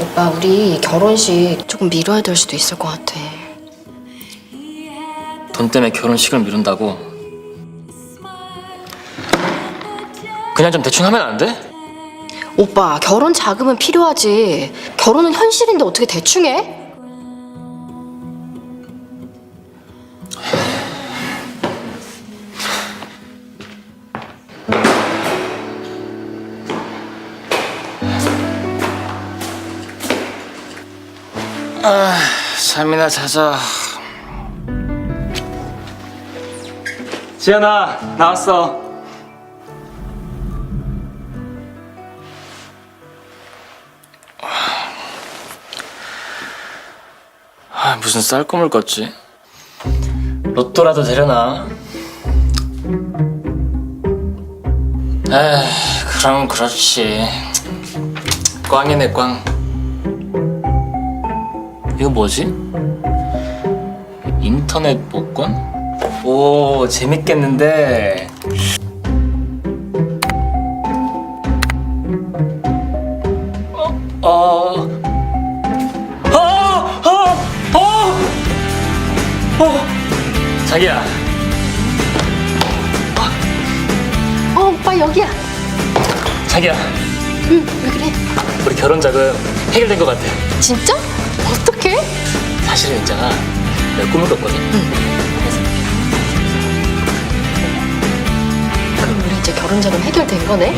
오빠 우리 결혼식 조금 미뤄야 될 수도 있을 것 같아. 돈 때문에 결혼식을 미룬다고? 그냥 좀 대충 하면 안 돼? 오빠 결혼 자금은 필요하지. 결혼은 현실인데 어떻게 대충 해? 잠이나 자자. 지연아, 나왔어. 아, 무슨 쌀 꿈을 꿨지? 로또라도 되려나? 에이, 그럼 그렇지. 꽝이네, 꽝. 이거 뭐지? 인터넷 복권? 오 재밌겠는데 어? 어? 어? 어? 어? 어? 자기야 어 오빠 여기야. 자기야 응 왜 그래? 우리 결혼 자금 해결된 것 같아 진짜? 어떡해? 사실은 있잖아 내가 꿈을 꿨거든 그럼 우리 이제 결혼 자금 해결된 거네?